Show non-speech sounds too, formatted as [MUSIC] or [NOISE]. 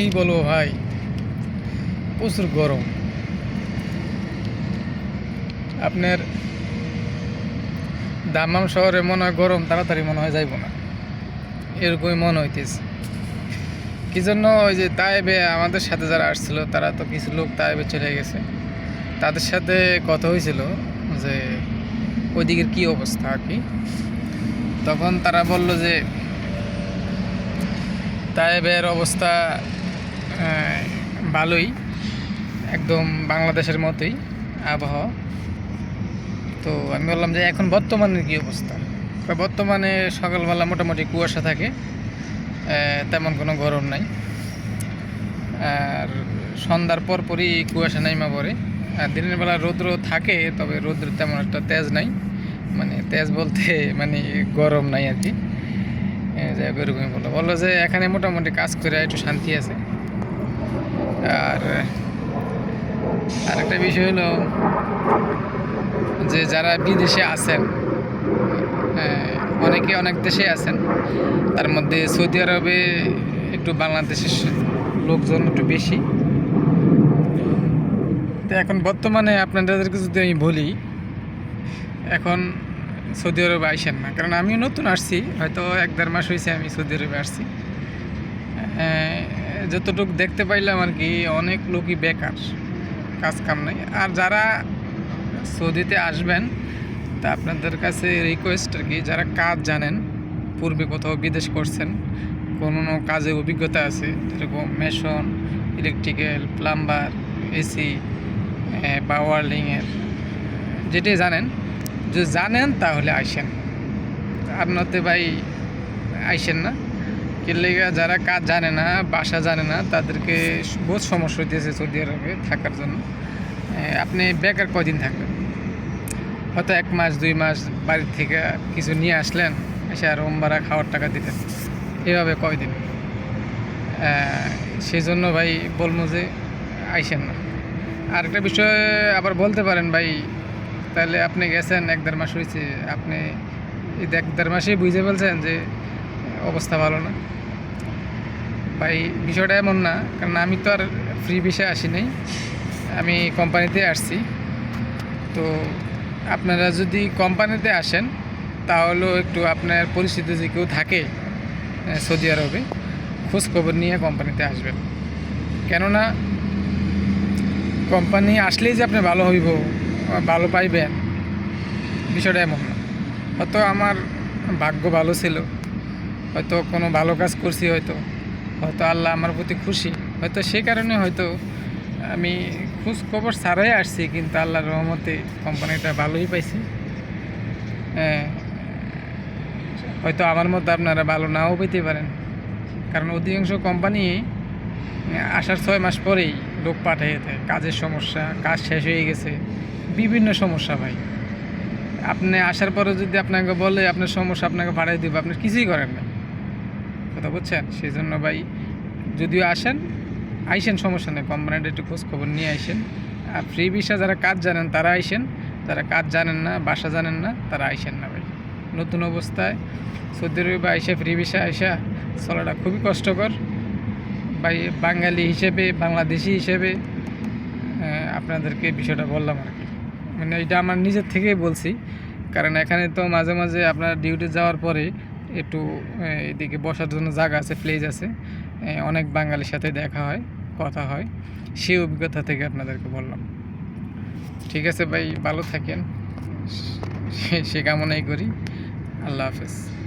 কি বলব ভাই? প্রচুর গরম। আপনার দামাম শহরে মনে হয় গরম, তাড়াতাড়ি মনে হয় যাইব না। এরকমই মনে হইতেছে। কি জন্য ওই যে তাইবে আমাদের সাথে যারা আসছিল, তারা তো কিছু লোক তাইবে চলে গেছে। তাদের সাথে কথা হয়েছিল যে, ওইদিকের কি অবস্থা কি? তখন তারা বলল যে, তাইবের অবস্থা ভালোই, একদম বাংলাদেশের মতোই আবহাওয়া। তো আমি বললাম যে এখন বর্তমানে কী অবস্থা? বর্তমানে সকালবেলা মোটামুটি কুয়াশা থাকে তেমন কোনো গরম নাই। আর সন্ধ্যার পরপরই কুয়াশা নাইমা পড়ে। আর দিনের বেলা রৌদ্র থাকে, তবে রৌদ্র তেমন একটা তেজ নাই। মানে তেজ বলতে [LAUGHS] মানে গরম নাই আর কি। যাই এরকমই বলল। বলল যে এখানে মোটামুটি কাজ করে একটু শান্তি আছে। আর আরেকটা বিষয় হলো যে যারা বিদেশে আছেন হ্যাঁ, অনেকে অনেক দেশে আছেন তার মধ্যে সৌদি আরবে একটু বাংলাদেশের লোকজন একটু বেশি। তো এখন বর্তমানে আপনাদেরকে যদি আমি বলি এখন সৌদি আরবে আইসেন না কারণ আমিও নতুন আসছি হয়তো এক দেড় মাস হয়েছে আমি সৌদি আরবে আসছি। আহ, যতটুকু দেখতে পাইলাম আর কি, অনেক লোকই বেকার, কাজ কাম নাই। আর যারা সৌদিতে আসবেন, তা আপনাদের কাছে রিকোয়েস্ট আর কি, যারা কাজ জানেন, পূর্বে কোথাও বিদেশ করছেন, কোনো কাজে অভিজ্ঞতা আছে, যেরকম মেশন ইলেকট্রিক্যাল প্লাম্বার এসি বা ওয়ার্লিংয়ের যেটাই জানেন, যদি জানেন তাহলে আইসেন। আর নতে ভাই আইসেন না? কিনলেগা যারা কাজ জানে না, বাসা জানে না, তাদেরকে বহুত সমস্যা হইতেছে সৌদি আরবে থাকার জন্য। আপনি বেকার কদিন থাকবেন? হয়তো এক মাস, দুই মাস বাড়ির থেকে কিছু নিয়ে আসলেন, এসে আর রুম ভাড়া, খাওয়ার টাকা দিতেন। এভাবে কয়দিন? সেই জন্য ভাই বলব যে আইসেন না। আর একটা বিষয় আবার বলতে পারেন ভাই, তাহলে আপনি গেছেন এক দেড় মাস হয়েছে আপনি এক দেড় মাসেই বুঝে ফেলছেন যে অবস্থা ভালো না। ভাই, বিষয়টা এমন না, কারণ আমি তো আর ফ্রি বিষয়ে আসি নাই। আমি কোম্পানিতে আসছি। তো আপনারা যদি কোম্পানিতে আসেন, তাহলেও একটু আপনার পরিচিত যে কেউ থাকে সৌদি আরবে খোঁজ খবর নিয়ে কোম্পানিতে আসবেন। কেননা কোম্পানি আসলেই যে আপনি ভালো হইব, ভালো পাইবেন, বিষয়টা এমন না। হয়তো আমার ভাগ্য ভালো ছিল। হয়তো কোনো ভালো কাজ করছি হয়তো। হয়তো আল্লাহ আমার প্রতি খুশি। হয়তো সেই কারণে হয়তো আমি খোঁজ খবর ছাড়াই আসছি কিন্তু আল্লাহর রহমতে কোম্পানিটা ভালোই পাইছি। হ্যাঁ, হয়তো আমার মতো আপনারা ভালো নাও পেতে পারেন। কারণ অধিকাংশ কোম্পানি আসার ছয় মাস পরেই লোক পাঠিয়ে দেয়। কাজের সমস্যা কাজ শেষ হয়ে গেছে। বিভিন্ন সমস্যা ভাই। আপনি আসার পরে যদি আপনাকে বলে আপনার সমস্যা আপনাকে পাঠিয়ে দিব আপনি কিছুই করেন না। কথা বুঝছেন? সেই জন্য ভাই, যদিও আসেন, আইসেন, সমস্যা নেই কোম্পানিটা একটু খোঁজ খবর নিয়ে আইসেন। আর ফ্রি ভিসা যারা কাজ জানেন, তারা আইসেন যারা কাজ জানেন না, বাসা জানেন না, তারা আইসেন না ভাই। নতুন অবস্থায় সৌদি আরবে আইসা ফ্রি ভিসা আইসা, চলাটা খুবই কষ্টকর। ভাই, বাঙালি হিসেবে, বাংলাদেশি হিসেবে আপনাদেরকে বিষয়টা বললাম আর কি। মানে এটা আমার নিজের থেকেই বলছি, কারণ এখানে তো মাঝে মাঝে আপনার ডিউটি যাওয়ার পরে একটু এদিকে বসার জন্য জায়গা আছে প্লেস আছে। অনেক বাঙালির সাথে দেখা হয়, কথা হয়। সেই অভিজ্ঞতা থেকে আপনাদেরকে বললাম। ঠিক আছে ভাই, ভালো থাকেন। সে- কামনাই করি। আল্লাহ হাফেজ।